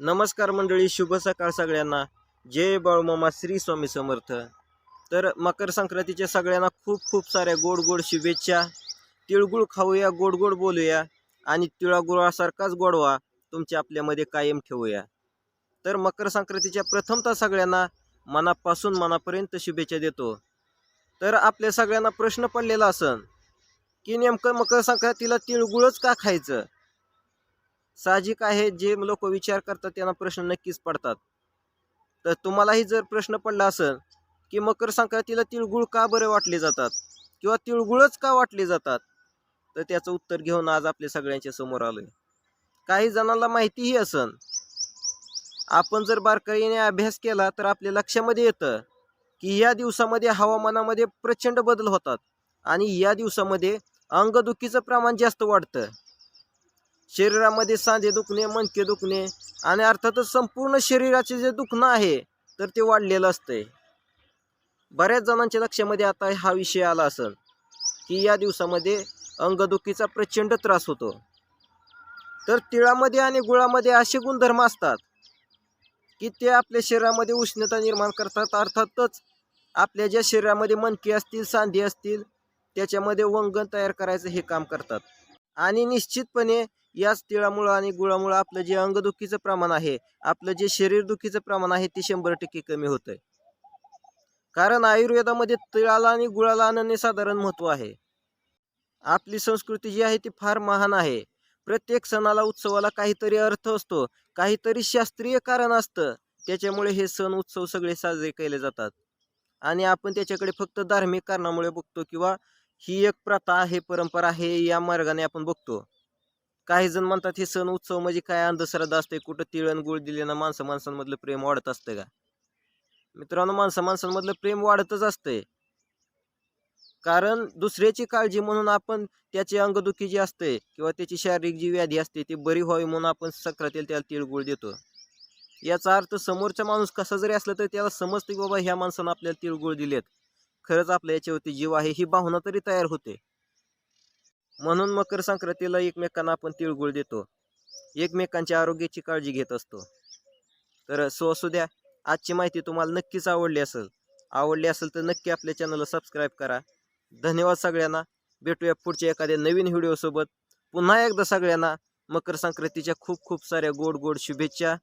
नमस्कार मंडळी शुभ सकाळ सगळ्यांना. जय बाळूमामा श्री स्वामी समर्थ. तर मकर संक्रांतीच्या सगळ्यांना खूप खूप साऱ्या गोड गोड शुभेच्छा. तिळगुळ खाऊया गोड गोड बोलूया आणि तिळागुळासारखाच गोडवा तुमच्या आपल्यामध्ये कायम ठेवूया. तर मकर संक्रांतीच्या प्रथमतः सगळ्यांना मनापासून मनापर्यंत शुभेच्छा देतो. तर आपल्या सगळ्यांना प्रश्न पडलेला असन की नेमकं मकर संक्रांतीला तिळगुळच का खायचं? साहजिक आहे जे लोक विचार करतात त्यांना प्रश्न नक्कीच पडतात. तर तुम्हालाही जर प्रश्न पडला असेल की मकर संक्रांतीला तिळगुळ का बरे वाटले जातात? किंवा तिळगुळच का वाटले जातात? तर त्याचं उत्तर घेऊन आज आपल्या सगळ्यांच्या समोर आलोय. काही जणांना माहितीही असन आपण जर बारकाईने अभ्यास केला तर आपल्या लक्षामध्ये येतं की या दिवसामध्ये हवामानामध्ये प्रचंड बदल होतात. आणि या दिवसामध्ये अंगदुखीचं प्रमाण जास्त वाढतं. शरीरामध्ये सांधे दुखणे मणके दुखणे आणि अर्थातच संपूर्ण शरीराचे जे दुखणं आहे तर ते वाढलेलं असतंय. बऱ्याच जणांच्या लक्षामध्ये आता हा विषय आला असेल की या दिवसामध्ये अंगदुखीचा प्रचंड त्रास होतो. तर तिळामध्ये आणि गुळामध्ये असे गुणधर्म असतात की ते आपल्या शरीरामध्ये उष्णता निर्माण करतात. अर्थातच आपल्या ज्या शरीरामध्ये मणके असतील सांधे असतील त्याच्यामध्ये वंगण तयार करायचं हे काम करतात. आणि निश्चितपणे याच तिळामुळं आणि गुळामुळं आपलं जे अंगदुखीचं प्रमाण आहे आपलं जे शरीर दुखीचं प्रमाण आहे ते शंभर टक्के कमी होतंय. कारण आयुर्वेदामध्ये तिळाला आणि गुळाला अनन्यसाधारण महत्त्व आहे. आपली संस्कृती जी आहे ती फार महान आहे. प्रत्येक सणाला उत्सवाला काहीतरी अर्थ असतो काहीतरी शास्त्रीय कारण असतं. त्याच्यामुळे हे सण उत्सव सगळे साजरे केले जातात. आणि आपण त्याच्याकडे फक्त धार्मिक कारणामुळे बघतो किंवा ही एक प्रथा आहे परंपरा आहे या मार्गाने आपण बघतो. काही जण म्हणतात हे सण उत्सव म्हणजे काय? अंधश्रद्धा असते. कुठं तिळणगुळ दिल्यानं माणसं माणसांमधलं प्रेम वाढत असतं का? मित्रांनो माणसं माणसांमधलं प्रेम वाढतच असतंय कारण दुसऱ्याची काळजी म्हणून आपण त्याची अंगदुखी जी असते किंवा त्याची शारीरिक जी व्याधी असते ती बरी व्हावी म्हणून आपण सक्रातील त्याला तिळगुळ देतो. याचा अर्थ समोरचा माणूस कसा जरी असला तरी त्याला समजते की बाबा ह्या माणसानं आपल्याला तिळगुळ दिलेत. खरंच आपल्या याच्यावरती जीव आहे ही भावना तरी तयार होते. म्हणून मकर संक्रांतीला एकमेकांना आपण तिळगुळ देतो. एकमेकांच्या आरोग्याची काळजी घेत असतो. तर सो असू द्या आजची माहिती तुम्हाला नक्कीच आवडली असेल आवडली असेल तर नक्की आपल्या चॅनलला सबस्क्राईब करा. धन्यवाद सगळ्यांना. भेटूया पुढच्या एखाद्या नवीन व्हिडिओसोबत पुन्हा एकदा सगळ्यांना मकर संक्रांतीच्या खूप खूप साऱ्या गोड गोड शुभेच्छा.